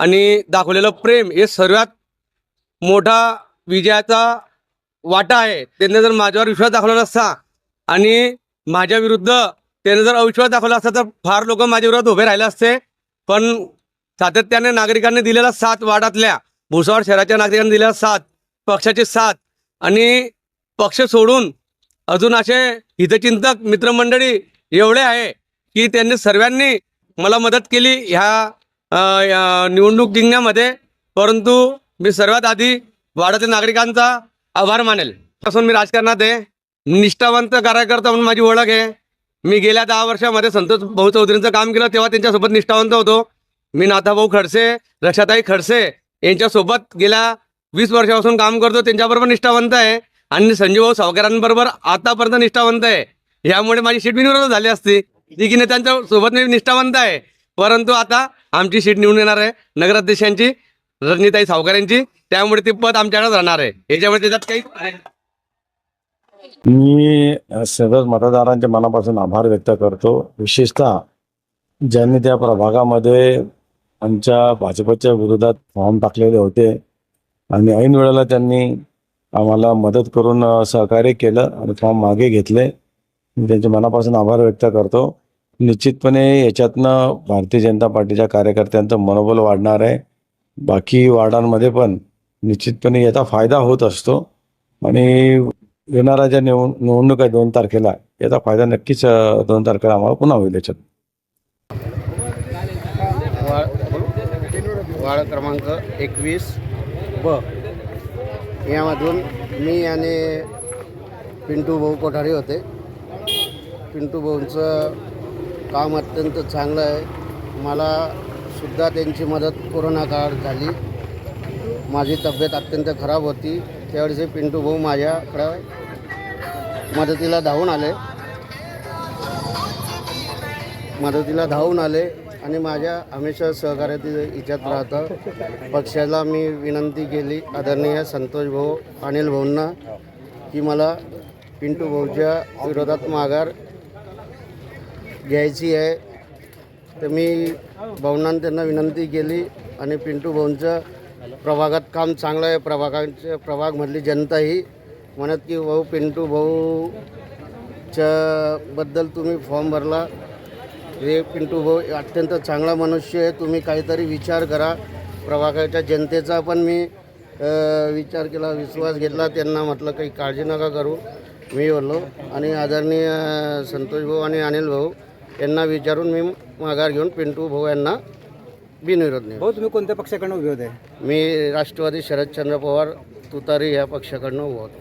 आणि दाखवलेलं प्रेम हे सर्वात मोठा विजयाचा वाटा आहे. त्यांनी जर माझ्यावर विश्वास दाखवला नसता आणि माझ्या विरुद्ध त्याने जर अविश्वास दाखवला असता तर फार लोक माझ्या विरोधात उभे राहिले असते. पण सातत्याने नागरिकांनी दिलेला साथ वाडातल्या भुसावळ शहराच्या नागरिकांनी दिलेला साथ पक्षाची साथ आणि पक्ष सोडून अजून असे हितचिंतक मित्रमंडळी एवढे आहे की त्यांनी सर्वांनी मला मदत केली ह्या निवडणूक जिंकण्यामध्ये परंतु मी सर्वात आधी वाड्यातील नागरिकांचा आभार मानेल. पासून मी राजकारणात आहे. निष्ठावंत कार्यकर्ता म्हणून माझी ओळख आहे. मी गेल्या दहा वर्षामध्ये संतोष भाऊ चौधरींचं काम केलं तेव्हा त्यांच्यासोबत निष्ठावंत होतो. मी नाथाभाऊ खडसे रक्षाताई खडसे यांच्यासोबत गेल्या वीस वर्षापासून काम करतो. त्यांच्याबरोबर निष्ठावंत आहे. आणि संजीवभाऊ सावकारांबरोबर आतापर्यंत निष्ठावंत आहे. यामुळे माझी सीट बिनविरोध झाली असती. जी की नेत्यांच्या सोबत मी निष्ठावंत आहे. परंतु आता आमची सीट निवडून येणार आहे नगराध्यक्षांची रजनीताई सावकारांची. त्यामुळे ते पद आमच्याकडेच राहणार आहे. याच्यामुळे त्याच्यात काही मी अ, मतदारांच्या मनापासून आभार व्यक्त करतो. विशेषतः ज्यांनी त्या प्रभागामध्ये आमच्या भाजपच्या विरोधात फॉर्म टाकलेले होते आणि ऐन वेळेला त्यांनी आम्हाला मदत करून सहकार्य केलं आणि फॉर्म मागे घेतले. मी त्यांचे मनापासून आभार व्यक्त करतो. निश्चितपणे याच्यातनं भारतीय जनता पार्टीच्या कार्यकर्त्यांचं मनोबल वाढणार आहे. बाकी वार्डांमध्ये पण निश्चितपणे याचा फायदा होत असतो. आणि येणाऱ्या ज्या निवड निवडणूक आहे दोन तारखेला याचा फायदा नक्कीच दोन तारखेला आम्हाला पुन्हा होईल याच्यात. वार्ड क्रमांक एकवीस ब. यामधून मी आणि पिंटू भाऊ कोठारी होते. पिंटू भाऊंचं काम अत्यंत चांगलं आहे. मला सुद्धा त्यांची मदत कोरोना काळात झाली. माझी तब्येत अत्यंत खराब होती. त्यावेळेस पिंटू भाऊ माझ्याकडं मदतीला धावून आले. मदतीला धावून आले आणि माझ्या हमेशा सहकार्यातील इच्छात राहतं. पक्षाला मी विनंती केली. आदरणीय संतोष भाऊ अनिल भाऊंना की मला पिंटू भाऊच्या विरोधात माघार घ्यायची आहे. तर मी भाऊंना त्यांना विनंती केली आणि पिंटू भाऊंचं प्रभागात काम चांगलं आहे. प्रभागांच्या प्रभागमधली जनताही म्हणत की भाऊ पिंटू भाऊच्या बद्दल तुम्ही फॉर्म भरला. हे पिंटू भाऊ अत्यंत चांगला मनुष्य आहे. तुम्ही काहीतरी विचार करा. प्रभागाच्या जनतेचा पण मी विचार केला विश्वास घेतला. त्यांना म्हटलं काही काळजी नका करू. मी बोललो. आणि आदरणीय संतोष भाऊ आणि अनिल भाऊ यांना विचारून मी माघार घेऊन पिंटू भाऊ यांना बिनविरोध नाही भाऊ तुम्ही कोणत्या पक्षाकडनं उभे होते? मी राष्ट्रवादी शरदचंद्र पवार तुतारी या पक्षाकडनं उभा होतो.